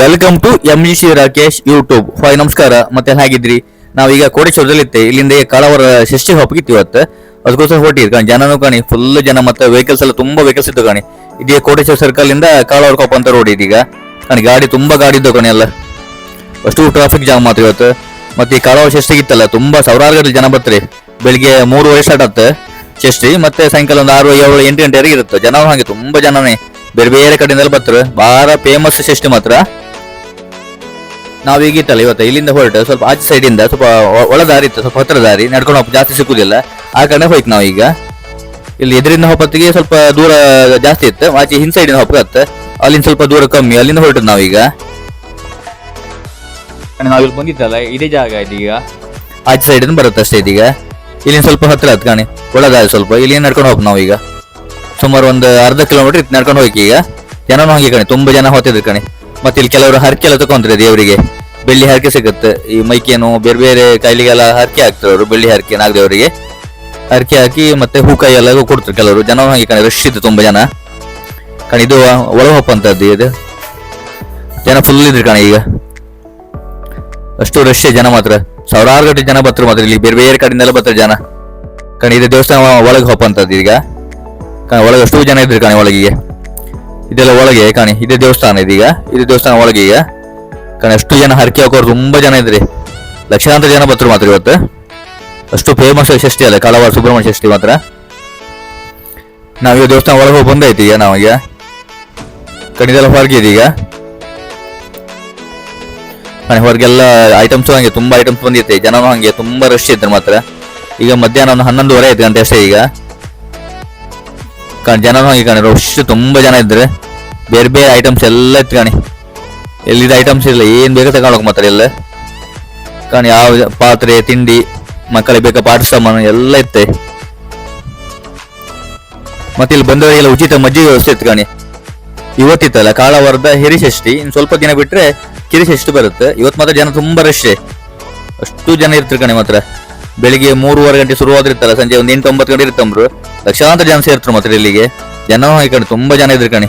Welcome to M G C Rakesh YouTube hi ನಮಸ್ಕಾರ. ಮತ್ತೆ ಹೇಗಿದ್ರಿ ನಾವೀಗ ಕೋಟೇಶ್ವರದಲ್ಲಿ ಇತ್ತೆ ಇಲ್ಲಿಂದ ಕಳವರ ಷಷ್ಠಿ ಹಬ್ಬಕ್ಕಿತ್ತು ಇವತ್ತು. ಅದಕ್ಕೋಸ್ಕರ ಹೊರಟಿ ಕಾಣಿ. ಜನನು ಕಾಣಿ ಫುಲ್ ಜನ ಮತ್ತೆ ವೆಹಿಕಲ್ಸ್ ಎಲ್ಲ ತುಂಬಾ ವೆಹಿಕಲ್ಸ್ ಇತ್ತು ಕಾಣಿ. ಇದೇ ಕೋಟೇಶ್ವರ ಸರ್ಕಲ್ ಇಂದ ಕಳವರ ಕೊಪ್ಪ ಅಂತ ರೋಡ್ ಇದೀಗ. ಕಾಣಿ, ಗಾಡಿ ತುಂಬಾ ಗಾಡಿ ಇದ್ದವು ಕಾಣಿ ಎಲ್ಲ. ಅಷ್ಟು ಟ್ರಾಫಿಕ್ ಜಾಮ್ ಮಾತ್ರ ಇವತ್ತು. ಮತ್ತೆ ಈ ಕಳವರ ಷಷ್ಠಿ ಇತ್ತಲ್ಲ, ತುಂಬಾ ಸಾವಿರಾರು ಗಂಟೆ ಜನ ಬರ್ತಾರೆ. ಬೆಳಿಗ್ಗೆ ಮೂರುವರೆ ಸ್ಟಾರ್ಟ್ ಆಗುತ್ತೆ ಷಷ್ಠಿ ಮತ್ತೆ ಸಾಯಂಕಾಲ ಒಂದು ಆರು, ಏಳು ಎಂಟು ಗಂಟೆವರೆಗೆ ಇರುತ್ತೆ. ಜನ ಹಾಗೆ ತುಂಬಾ ಜನನೇ. ಬೇರೆ ಬೇರೆ ಕಡೆಯಿಂದೆಲ್ಲ ಬರ್ತಾರೆ. ಭಾಳ ಫೇಮಸ್ ಸಿಸ್ಟಮ್ ಮಾತ್ರ. ನಾವೀಗ ಇತ್ತಲ್ಲ ಇವತ್ತು ಇಲ್ಲಿಂದ ಹೊರಟು ಸ್ವಲ್ಪ ಆಚೆ ಸೈಡಿಂದ ಸ್ವಲ್ಪ ಒಳ ದಾರಿ ಇತ್ತು ಸ್ವಲ್ಪ ಹತ್ತಿರ ದಾರಿ ನಡ್ಕೊಂಡು ಹೋಗಿ ಜಾಸ್ತಿ ಸಿಕ್ಕುದಿಲ್ಲ. ಆ ಕಡೆ ಹೋಯ್ತು ನಾವೀಗ ಇಲ್ಲಿ ಎದುರಿಂದ ಹೊಪ್ಪತ್ತಿಗೆ ಸ್ವಲ್ಪ ದೂರ ಜಾಸ್ತಿ ಇತ್ತು ಆಚೆ ಹಿಂದ್ ಸೈಡಿಂದ ಹೋಗತ್ತೆ ಅಲ್ಲಿಂದ ಸ್ವಲ್ಪ ದೂರ ಕಮ್ಮಿ ಅಲ್ಲಿಂದ ಹೊರಟು ನಾವೀಗ ನಾವಿಲ್ಲಿ ಬಂದಿದ್ದಲ್ಲ ಇದೇ ಜಾಗ ಇದೀಗ ಆಚೆ ಸೈಡಿಂದ ಬರುತ್ತೆ ಅಷ್ಟೇ ಇದೀಗ. ಇಲ್ಲಿಂದ ಸ್ವಲ್ಪ ಹತ್ತಿರ ಆಯ್ತು ಕಾಣಿ ಒಳ ದಾರಿ ಸ್ವಲ್ಪ ಇಲ್ಲಿ ನಡ್ಕೊಂಡು ಹೋಗ್ ನಾವೀಗ ಸುಮಾರು ಒಂದು ಅರ್ಧ ಕಿಲೋಮೀಟರ್ ಇತ್ತು ನಡ್ಕೊಂಡು ಹೋಗಿ ಈಗ. ಜನನೂ ಹಂಗೆ ಕಣೆ, ತುಂಬಾ ಜನ ಹೋಗ್ತಿದ್ರು ಕಣೆ. ಮತ್ತೆ ಇಲ್ಲಿ ಕೆಲವರು ಹರಕೆ ಎಲ್ಲ ತಗೊಂತಾರೆ ದೇವರಿಗೆ. ಬೆಳ್ಳಿ ಹರಕೆ ಸಿಗುತ್ತೆ. ಈ ಮೈಕೇನು ಬೇರೆ ಬೇರೆ ಕಾಯಿಲೆಗೆಲ್ಲ ಹರಕೆ ಹಾಕ್ತಾರೆ ಅವರು, ಬೆಳ್ಳಿ ಹರಕೆ, ನಾಗದೇವರಿಗೆ. ಹರಕೆ ಹಾಕಿ ಮತ್ತೆ ಹೂಕಾಯಿ ಎಲ್ಲ ಕೊಡ್ತಾರೆ ಕೆಲವರು. ಜನ ಹಂಗೆ ಕಣೆ ರಶ್ ಇತ್ತು ತುಂಬಾ ಜನ. ಕಣೆ, ಇದು ಒಳಗೆ ಅಂತದ್ದು ಇದು. ಜನ ಫುಲ್ ಇದ್ರು ಕಣೆ ಈಗ. ಅಷ್ಟು ರಶ್ ಜನ ಮಾತ್ರ. ಸಾವಿರಾರು ಗಂಟೆ ಜನ ಬರ್ತಾರೆ ಮಾತ್ರ ಇಲ್ಲಿ. ಬೇರೆ ಬೇರೆ ಕಡೆಯಿಂದೆಲ್ಲ ಬರ್ತಾರೆ ಜನ. ಕಣೆ, ಇದು ದೇವಸ್ಥಾನ ಒಳಗೆ ಹೋಪಂತದ್ದು ಈಗ. ಕಾಣಿ, ಒಳಗೆ ಅಷ್ಟು ಜನ ಇದ್ರಿ ಕಾಣಿ ಒಳಗಿಗೆ ಇದೆಲ್ಲ ಒಳಗೆ ಕಾಣಿ, ಇದೇ ದೇವಸ್ಥಾನ ಇದೀಗ ಇದೇ ದೇವಸ್ಥಾನ ಒಳಗೆ ಈಗ. ಕಾಣಿ, ಅಷ್ಟು ಜನ ಹರಕೆ ಹಾಕೋರು ತುಂಬಾ ಜನ ಇದ್ರಿ. ಲಕ್ಷಾಂತರ ಜನ ಬರ್ತಾರೆ ಮಾತ್ರ ಇವತ್ತು. ಅಷ್ಟು ಫೇಮಸ್ ಷಷ್ಠಿ ಅಲ್ಲ, ಕಾಳವಾರ ಸುಬ್ರಹ್ಮಣ್ಯ ಷಷ್ಠಿ ಮಾತ್ರ. ನಾವೀಗ ದೇವಸ್ಥಾನ ಒಳಗೆ ಹೋಗಿ ಬಂದೈತಿ ಈಗ ನಾವೀಗ ಕಣಿದೆಲ್ಲ ಹೊರಗೆ ಇದೀಗ ಹೊರಗೆಲ್ಲ ಐಟಮ್ಸ್ ಹಂಗೆ ತುಂಬಾ ಐಟಮ್ಸ್ ಬಂದಿತ್ತು ಜನನೂ ಹಂಗೆ ತುಂಬಾ ರಶ್ ಇದ್ರು ಮಾತ್ರ. ಈಗ ಮಧ್ಯಾಹ್ನ ಒಂದು ಹನ್ನೊಂದುವರೆ ಐದು ಗಂಟೆ ಅಷ್ಟೇ ಈಗ. ಕಾಣಿ ಜನ ಹಾಗೆ ಕಾಣಿ ರಶ್ ತುಂಬಾ ಜನ ಇದ್ರೆ ಬೇರೆ ಬೇರೆ ಐಟಮ್ಸ್ ಎಲ್ಲ ಇತ್ತು ಕಾಣಿ. ಎಲ್ಲಿದ ಐಟಮ್ಸ್ ಇಲ್ಲ ಏನು ಬೇಕಾ ತಗೊಳಕ್ ಮಾತ್ರ ಎಲ್ಲ. ಕಾಣಿ ಯಾವ ಪಾತ್ರೆ, ತಿಂಡಿ, ಮಕ್ಕಳಿಗೆ ಬೇಕಾ ಪಾಠ ಸಾಮಾನು ಎಲ್ಲ ಇತ್ತೆ. ಮತ್ತೆ ಇಲ್ಲಿ ಬಂದವರಿಗೆಲ್ಲ ಉಚಿತ ಮಜ್ಜಿಗೆ ವ್ಯವಸ್ಥೆ ಇತ್ತು ಕಾಣಿ. ಇವತ್ತಿತ್ತಲ್ಲ, ಕಾಳವಾರದ ಹಿರಿಷಷ್ಠಿ. ಇನ್ನು ಸ್ವಲ್ಪ ದಿನ ಬಿಟ್ರೆ ಕಿರಿಷಷ್ಠಿ ಬರುತ್ತೆ. ಇವತ್ತು ಮಾತ್ರ ಜನ ತುಂಬಾ ರಶ್ ಅಷ್ಟು ಜನ ಇರ್ತಾರೆ ಕಣೆ ಮಾತ್ರ. ಬೆಳಿಗ್ಗೆ ಮೂರುವರೆ ಗಂಟೆ ಶುರುವಾದಿರ್ತಾರ ಸಂಜೆ ಒಂದು ಎಂಟು ಒಂಬತ್ತು ಗಂಟೆ ಇರ್ತಂಬ್ರು ಲಕ್ಷಾಂತರ ಜನ ಸೇರ್ತಾರೆ ಮತ್ತೆ ಇಲ್ಲಿಗೆ. ಜನ ಈ ಕಡೆ ತುಂಬಾ ಜನ ಇದ್ರು ಕಣಿ.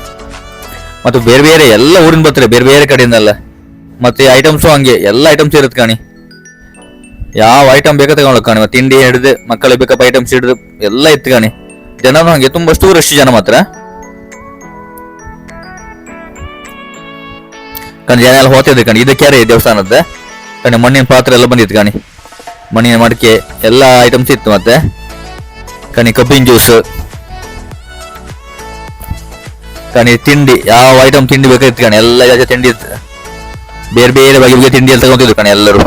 ಮತ್ತು ಬೇರೆ ಬೇರೆ ಎಲ್ಲ ಊರಿನ ಬರ್ತಾರೆ, ಬೇರೆ ಬೇರೆ ಕಡೆಯಿಂದಲ್ಲ. ಮತ್ತೆ ಐಟಮ್ಸು ಹಂಗೆ, ಎಲ್ಲ ಐಟಮ್ಸ್ ಇರುತ್ತೆ ಕಾಣಿ. ಯಾವ ಐಟಮ್ ಬೇಕಾ ತಗೊಳಕ್ ಕಾಣಿ. ಮತ್ತೆ ತಿಂಡಿ ಹಿಡಿದು, ಮಕ್ಕಳಿಗೆ ಬೇಕಪ್ಪ ಐಟಮ್ಸ್ ಹಿಡಿದು, ಎಲ್ಲ ಇತ್ತು ಕಾಣಿ. ಜನನು ಹಂಗೆ ತುಂಬಷ್ಟು ರಶ್ ಜನ ಮಾತ್ರ. ಕಣಿ, ಜನ ಎಲ್ಲ ಹೋಗ್ತಿದ್ರು ಕಣಿ. ಇದು ಕೆರೆ ದೇವಸ್ಥಾನದ ಕಣಿ, ಮಣ್ಣಿನ ಪಾತ್ರೆ ಎಲ್ಲ ಬಂದಿತ್ತು ಕಣಿ. ಮಣ್ಣಿನ ಮಡಿಕೆ, ಎಲ್ಲ ಐಟಮ್ಸ್ ಇತ್ತು ಮತ್ತೆ. ಕಣಿ కబ్బిన్ ಜ್ಯೂಸ್ కానీ ತಿಂಡಿ ಯಾವ ಐಟಮ್ ತಿಂಡಿ ಬೇಕಾಗಿತ್ತು ಕಣಿ ಎಲ್ಲ ತಿಂಡಿ ಬೇರೆ ಬೇರೆ ಬಗೆ ಬಗೆ ತಿಂಡಿ ಎಲ್ಲ ತಗೊಂತಿದ್ರು ಕಣಿ ಎಲ್ಲರೂ